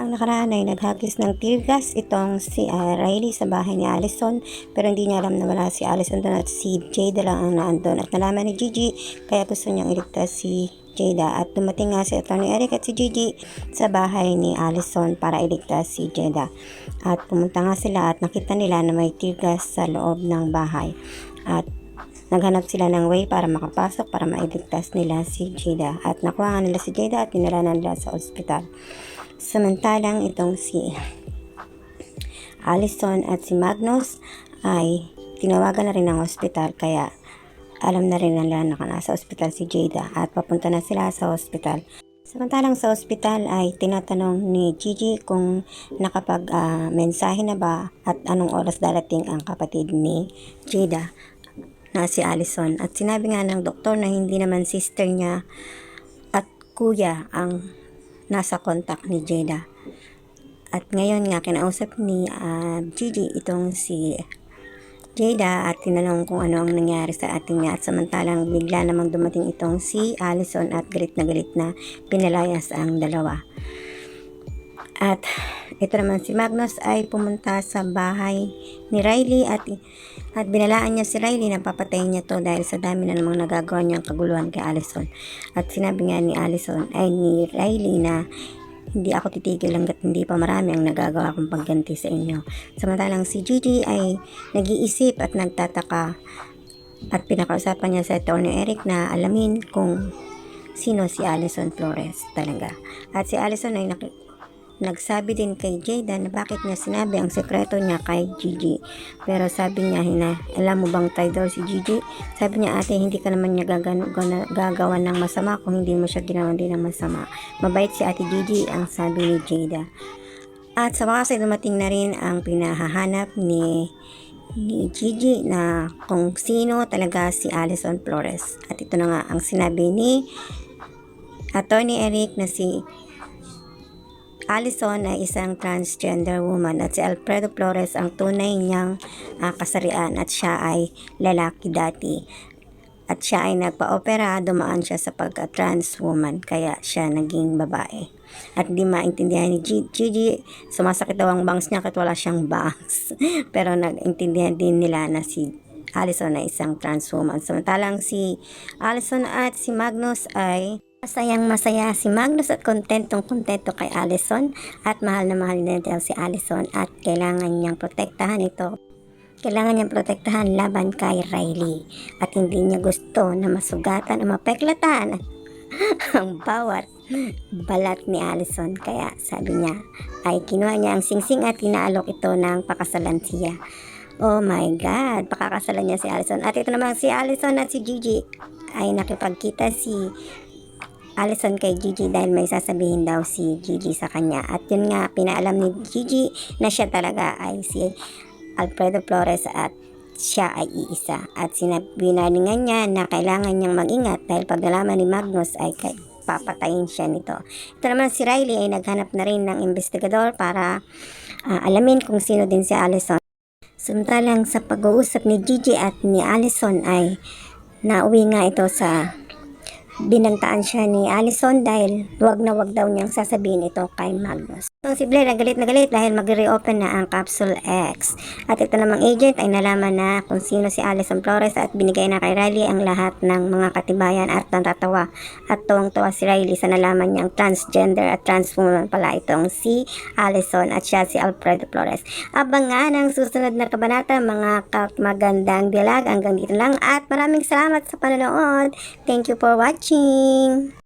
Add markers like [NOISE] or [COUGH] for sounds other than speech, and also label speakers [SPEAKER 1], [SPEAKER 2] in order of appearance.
[SPEAKER 1] Ang nakaraan ay naghagis ng tear gas itong si ah, Riley sa bahay ni Allison pero hindi niya alam na wala si Allison doon at si Jada lang ang naandun at nalaman ni Gigi kaya gusto niyang iligtas si Jada at dumating nga si Atty. Eric at si Gigi sa bahay ni Allison para iligtas si Jada at pumunta nga sila at nakita nila na may tear gas sa loob ng bahay at Naghanap sila ng way para makapasok para mailigtas nila si Jada at nakuha nila si Jada at dinala na nila sa ospital. Samantalang itong si Allison at si Magnus ay tinawagan na rin ng ospital kaya alam na rin nila na nasa ospital si Jada at papunta na sila sa ospital. Samantalang sa ospital ay tinatanong ni Gigi kung nakapag-mensahe na ba at anong oras darating ang kapatid ni Jada na si Allison. At sinabi nga ng doktor na hindi naman sister niya at kuya ang nasa contact ni Jada. At ngayon nga kinausap ni ah, Gigi itong si Jada at tinanong kung ano ang nangyari sa ating niya at samantalang bigla namang dumating itong si Allison at galit na galit na pinalayas ang dalawa. At ito naman si Magnus ay pumunta sa bahay ni Riley at at binalaan niya si Riley na papatayin niya to dahil sa dami na namang nagagawa niyang kaguluhan kay Allison. At sinabi nga ni Allison ay ni Riley na hindi ako titigil hanggat hindi pa marami ang nagagawa kong pagganti sa inyo. Samantalang si Gigi ay nag-iisip at nagtataka at pinakausapan niya sa Tony Eric na alamin kung sino si Allison Flores talaga. At si Allison ay nagsabi din kay Jada na bakit niya sinabi ang sekreto niya kay Gigi. Pero sabi niya, hina, alam mo bang traitor si Gigi? Sabi niya, ate, hindi ka naman niya gagan- gana- gagawa ng masama kung hindi mo siya ginawa din ng masama. Mabait si ate Gigi, ang sabi ni Jada. At sa wakas ay dumating na rin ang pinahahanap ni ni Gigi na kung sino talaga si Alison Flores. At ito na nga ang sinabi ni Attorney Eric na si Allison ay isang transgender woman at si Alfredo Flores ang tunay niyang ah, kasarian at siya ay lalaki dati. At siya ay nagpa-opera, dumaan siya sa pagka-trans woman, kaya siya naging babae. At di maintindihan ni Gigi, sumasakit daw ang bangs niya kahit wala siyang bangs. [LAUGHS] Pero nag-intindihan din nila na si Allison ay isang trans woman. Samantalang si Allison at si Magnus ay Masayang masaya si Magnus at kontentong kontento kay Allison at mahal na mahal na daw si Allison at kailangan niyang protektahan ito. Kailangan niyang protektahan laban kay Riley at hindi niya gusto na masugatan o mapeklatan [LAUGHS] ang bawat balat ni Allison. Kaya sabi niya ay kinuha niya ang singsing at inaalok ito ng pakasalan siya. Oh my God, pakakasalan niya si Allison. At ito naman si Allison at si Gigi ay nakipagkita si Allison kay Gigi dahil may sasabihin daw si Gigi sa kanya. At yun nga, pinaalam ni Gigi na siya talaga ay si Alfredo Flores at siya ay iisa. At sinabihan niya na kailangan niyang mag-ingat dahil pag nalaman ni Magnus ay kay papatayin siya nito. Ito naman si Riley ay naghanap na rin ng investigador para ah, alamin kung sino din si Allison. Samantalang sa pag-uusap ni Gigi at ni Allison ay nauwi nga ito sa binantaan siya ni Allison dahil wag na wag daw niyang sasabihin ito kay Magnus. So si Blair galit na galit dahil mag-reopen na ang Capsule X. At ito namang agent ay nalaman na kung sino si Allison Flores at binigay na kay Riley ang lahat ng mga katibayan at natatawa. At tuwang-tuwa si Riley sa nalaman niyang transgender at trans pala itong si Allison at siya si Alfredo Flores. Abangan ang susunod na kabanata mga magandang dilag. Hanggang dito lang at maraming salamat sa panonood. Thank you for watching.